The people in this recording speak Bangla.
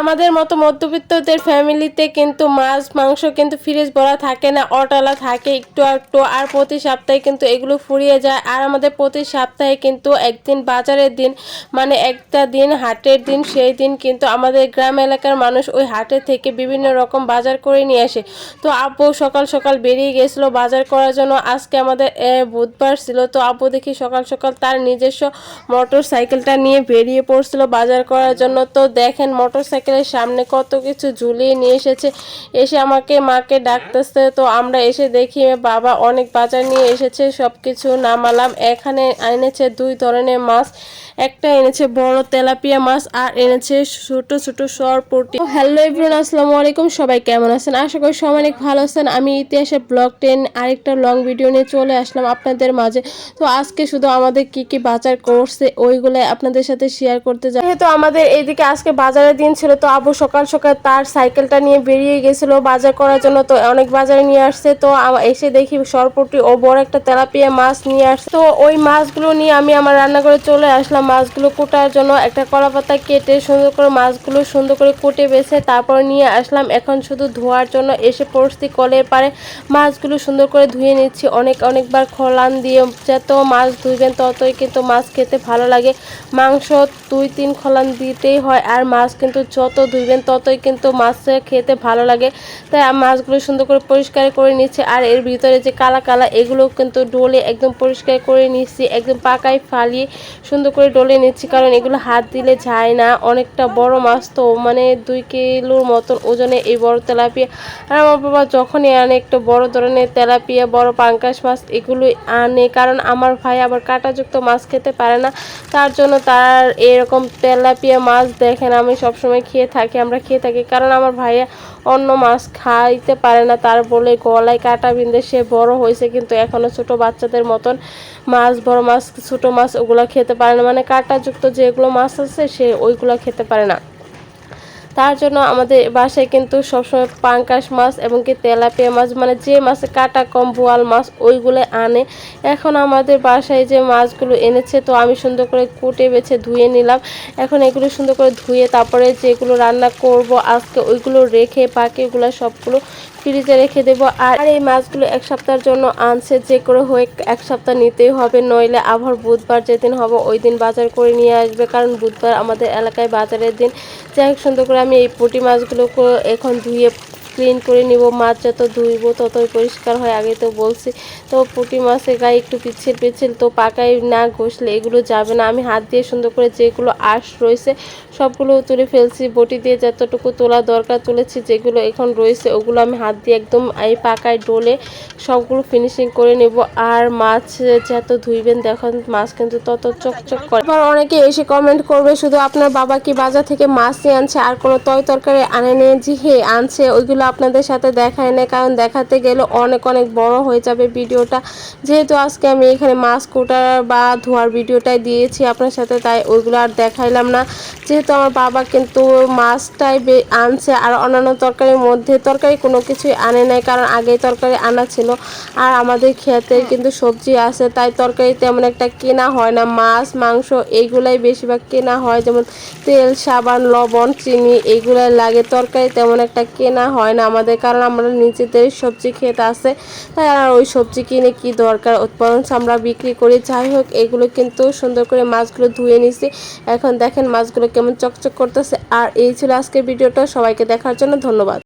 আমাদের মতো মধ্যবিত্তদের ফ্যামিলিতে কিন্তু মাছ, মাংস কিন্তু ফ্রিজ ভরা থাকে না, অটালা থাকে একটু একটু আর প্রতি সপ্তাহে কিন্তু এগুলো ফুরিয়ে যায়। আর আমাদের প্রতি সপ্তাহে কিন্তু একদিন বাজারের দিন মানে একটা দিন, হাটের দিন, সেই দিন কিন্তু আমাদের গ্রাম এলাকার মানুষ ওই হাটে থেকে বিভিন্ন রকম বাজার করে নিয়ে আসে। তো আব্বু সকাল সকাল বেরিয়ে গেছিল বাজার করার জন্য। আজকে আমাদের বুধবার ছিল। তো আব্বু দেখি সকাল সকাল তার নিজস্ব মোটর সাইকেলটা নিয়ে বেরিয়ে পড়ছিল বাজার করার জন্য। তো দেখেন মোটর সাইকেলের সামনে কত কিছু ঝুলিয়ে নিয়ে এসেছে। এসে আমাকে মাকে ডাকতেছে, তো আমরা এসে দেখি বাবা অনেক বাজার নিয়ে এসেছে সব কিছু নামালাম। এখানে এনেছে দুই ধরনের মাছ। একটা এনেছে বড় তেলাপিয়া মাছ আর এনেছে ছোট ছোট সরপুটি হ্যালো এভরিওয়ান আসসালামু আলাইকুম। সবাই কেমন আছেন? আশা করি সবাই অনেক ভালো আছেন। আমি ইতিহাসে ব্লগ টেন আরেকটা লং ভিডিও নিয়ে চলে আসলাম আপনাদের মাঝে। তো আজকে শুধু আমাদের কি কি বাজার করছে, ওইগুলো আপনাদের সাথে শেয়ার করতে যাই যেহেতু আমাদের এইদিকে আজকে বাজারের দিন ছিল, তো আবু সকাল সকাল তার সাইকেলটা নিয়ে বেরিয়ে গেছিল বাজার করার জন্য। তো অনেক বাজারে নিয়ে আসছে। তো এসে দেখি সরপুটি ও বড় একটা তেলাপিয়া মাছ নিয়ে আসছে। তো ওই মাছগুলো নিয়ে আমি আমার রান্নাঘরে চলে আসলাম। মাছগুলো কোটার জন্য একটা কলা পাতা কেটে সুন্দর করে মাছগুলো সুন্দর করে কুটে বেছে তারপর নিয়ে আসলাম। এখন শুধু ধোয়ার জন্য এসে পড়ছি কলের পারে মাছগুলো সুন্দর করে ধুয়ে নিচ্ছি। অনেক অনেকবার খোলান দিয়ে যত মাছ ধুইবেন ততই কিন্তু মাছ খেতে ভালো লাগে। মাংস দুই তিন খোলান দিতেই হয় আর মাছ কিন্তু যত ধুইবেন ততই কিন্তু মাছ খেতে ভালো লাগে। তাই মাছগুলো সুন্দর করে পরিষ্কার করে নিচ্ছে আর এর ভিতরে যে কালা কালা এগুলো কিন্তু ডলে একদম পরিষ্কার করে নিচ্ছি, একদম পাকায় ফালিয়ে সুন্দর করে ডলে নিচ্ছি, কারণ এগুলো হাত দিলে যায় না। অনেকটা বড় মাছ তো মানে দুই কিলোর মতন ওজনে এই বড় তেলাপিয়া। আর আমার বাবা যখনই আনে একটু বড় ধরনের তেলাপিয়া, বড় পাঙ্কাশ মাছ এগুলো আনে। কারণ আমার ভাই আবার কাঁটাযুক্ত মাছ খেতে পারে না, তার জন্য তার এরকম তেলাপিয়া মাছ দেখেন, আমি সবসময় খেয়ে থাকি, আমরা খেয়ে থাকি। কারণ আমার ভাইয়া অন্য মাছ খাইতে পারে না, তার বলে গলায় কাটা বিঁধে সে বড় হয়েছে, কিন্তু এখনও ছোট বাচ্চাদের মতন মাছ, বড় মাছ, ছোটো মাছ ওগুলো খেতে পারে না। মানে কাঁটাযুক্ত যেগুলো মাছ আছে সে ওইগুলো খেতে পারে না। তার জন্য আমাদের বাসায় কিন্তু সবসময় পাঙ্কাশ মাছ এবং কি তেলাপিয়া মাছ মানে যে মাছে কাটা কম বোয়াল মাছ, ওইগুলো আনে। এখন আমাদের বাসায় যে মাছগুলো এনেছে, তো আমি সুন্দর করে কুটে বেছে ধুয়ে নিলাম। এখন এগুলো সুন্দর করে ধুয়ে তারপরে যেগুলো রান্না করব আজকে, ওইগুলো রেখে, বাকিগুলো সবগুলো ফ্রিজে রেখে দেব। আর এই মাছগুলো এক সপ্তাহের জন্য আনছে, যে করে হয়ে এক সপ্তাহ নিতেই হবে, নইলে আবার বুধবার যেদিন হবে ওই দিন বাজার করে নিয়ে আসবে। কারণ বুধবার আমাদের এলাকায় বাজারের দিন। যাই হোক, সুন্দর করে আমি এই পুঁটি মাছগুলো এখন ধুয়ে ক্লিন করে নিব, মাছ যত ধুইব ততই পরিষ্কার হয়। আগে তো বলছি, তো পুঁটি মাছের গায়ে একটু পিছিল পিছিল তো পাকায় না ঘষলে এগুলো যাবে না। আমি হাত দিয়ে সুন্দর করে যেগুলো আঁশ রয়েছে সবগুলো তুলে ফেলছি। বটি দিয়ে যতটুকু তোলা দরকার তুলেছি, যেগুলো এখন রয়েছে ওগুলো আমি হাত দিয়ে একদম এই পাকায় ডোলে সবগুলো ফিনিশিং করে নেব। আর মাছ যত ধুইবেন দেখুন, মাছ কিন্তু তত চকচক করে। আবার অনেকে এসে কমেন্ট করবে, শুধু আপনার বাবা কি বাজার থেকে মাছ নিয়ে আনছে? আর কোনো তয় তরকারি আনে নেই? জি হে, আনছে। ওইগুলো আপনাদের সাথে দেখায় না কারণ দেখাতে গেলে অনেক অনেক বড় হয়ে যাবে ভিডিওটা। যেহেতু আজকে আমি এখানে মাছ কোটার বা ধোয়ার ভিডিওটাই দিয়েছি আপনার সাথে, তাই ওইগুলো আর দেখাইলাম না। যেহেতু আমার বাবা কিন্তু মাছটাই আনছে আর অন্যান্য তরকারির মধ্যে, তরকারি কোনো কিছুই আনে নাই, কারণ আগেই তরকারি আনা ছিল। আর আমাদের খেতে কিন্তু সবজি আছে, তাই তরকারি তেমন একটা কেনা হয় না। মাছ, মাংস এইগুলাই বেশিরভাগ কেনা হয়, যেমন তেল, সাবান, লবণ, চিনি এইগুলাই লাগে, তরকারি তেমন একটা কেনা হয় না আমাদের, কারণ আমরা নিজেদের সবজি খেতে আছে। তাই আর ওই সবজি কিনে কি দরকার? উৎপাদন আমরা বিক্রি করি। যাই হোক, এগুলো কিন্তু সুন্দর করে মাছগুলো ধুয়ে নিছি। এখন দেখেন মাছগুলো কেমন চকচক করতেছে। আর এই ছিল আজকের ভিডিওটা। সবাইকে দেখার জন্য ধন্যবাদ।